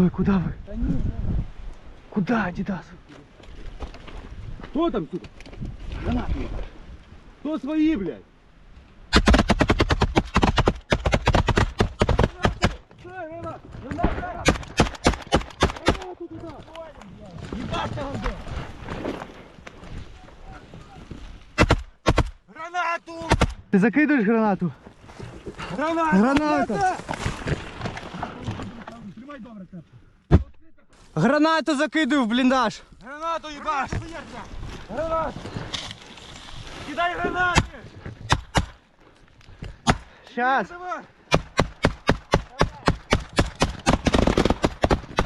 Стой, куда вы? Куда, Адидас? Хто там тут? Гранати. Хто свої, блядь? Гранату! Ты закидываешь гранату? Граната! Граната! Тримай добре. Гранату закидую в бліндаж. Гранату їбаш! Гранат! Кидай гранати! Щас!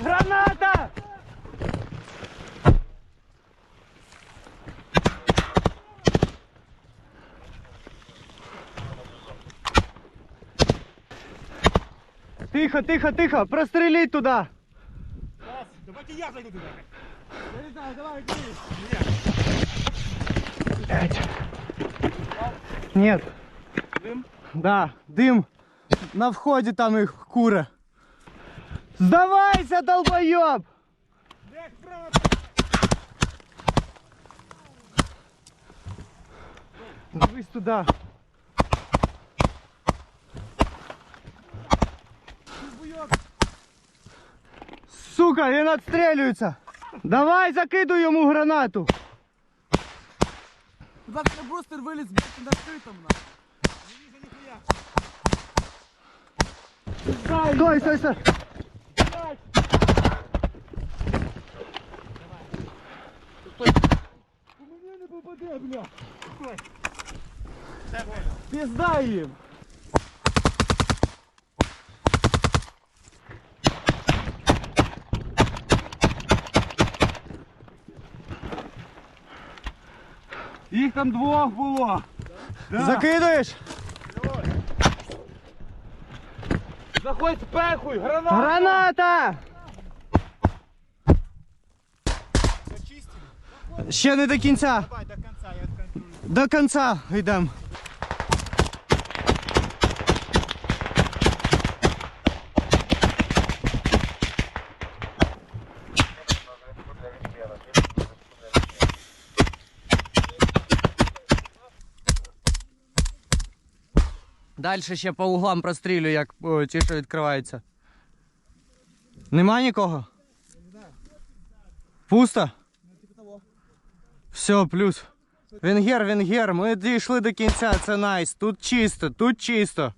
Граната! Тихо, тихо, тихо, прострелить туда. Давайте я зайду туди. Я не знаю, давай, иди. Блядь. Нет. Дым? Да, дым. На входе там их кура. Сдавайся, долбоеб! Дивись туда. Сука, він отстрелюється. Давай закидуй йому гранату. Завтра брустер виліз блядь, на скритому. Стой, стой, стой. У мене не попаде, бля! Пизда їм. Їх там двох було! Да. Закидуєш? Заходь спехуй! граната! Граната! Ще не до кінця. Давай до кінця, я отконтролюю. До кінця йдемо. Далі ще по углам прострілю, як о, ті, що відкриваються. Нема нікого? Пусто? Все, плюс. Венгер, венгер, ми дійшли до кінця, це найс. Тут чисто, тут чисто.